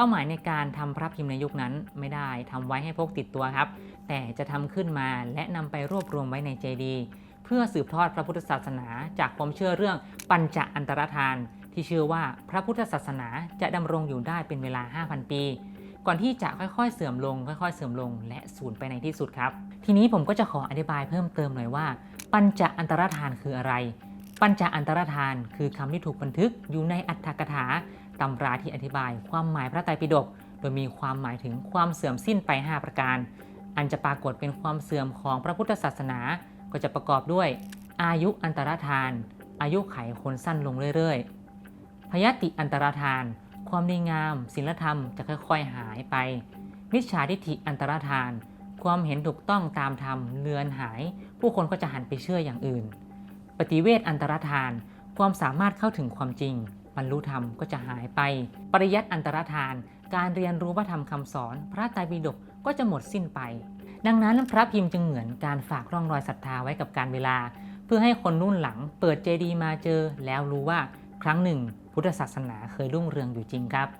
เป้าหมายในการทำพระพิมพ์ในยุคนั้นไม่ได้ทำไว้ให้พกติดตัวครับ แต่จะทำขึ้นมาและนำไปรวบรวมไว้ในเจดีย์เพื่อสืบทอดพระพุทธศาสนา จากความเชื่อเรื่องปัญจอันตรธาน ที่เชื่อว่าพระพุทธศาสนาจะดำรงอยู่ได้เป็นเวลา 5,000 ปี ก่อนที่จะค่อยๆเสื่อมลง ค่อยๆเสื่อมลง และสูญไปในที่สุดครับ ทีนี้ผมก็จะขออธิบายเพิ่มเติมหน่อยว่า ปัญจอันตรธานคืออะไรปัญจอันตรธานคือคำที่ถูกบันทึกอยู่ในอัตถกถา ตำราที่อธิบาย ความหมายพระไตรปิฎกโดยมีความหมายถึงความเสื่อมสิ้นไป 5 ประการ อันจะปรากฏเป็นความเสื่อมของพระพุทธศาสนา ก็จะประกอบด้วย อายุอันตรธาน อายุไขคนสั้นลงเรื่อยๆ พยติอันตรธาน ความดีงาม ศีลธรรมจะค่อยๆหายไป มิจฉาทิฏฐิอันตรธาน ความเห็นถูกต้องตามธรรมเลือนหาย ผู้คนก็จะหันไปเชื่ออย่างอื่น ปฏิเวทอันตรธาน ความสามารถเข้าถึงความจริง บรรลุธรรมก็จะหายไป ปริยัติอันตรธาน การเรียนรู้พระธรรมคำสอน พระไตรปิฎกก็จะหมดสิ้นไป ดังนั้นพระพิมพ์จึงเหมือนการฝากร่องรอยศรัทธาไว้กับการเวลา เพื่อให้คนรุ่นหลังเปิดเจดีย์มาเจอ แล้วรู้ว่าครั้งหนึ่ง พุทธศาสนาเคยรุ่งเรืองอยู่จริงครับ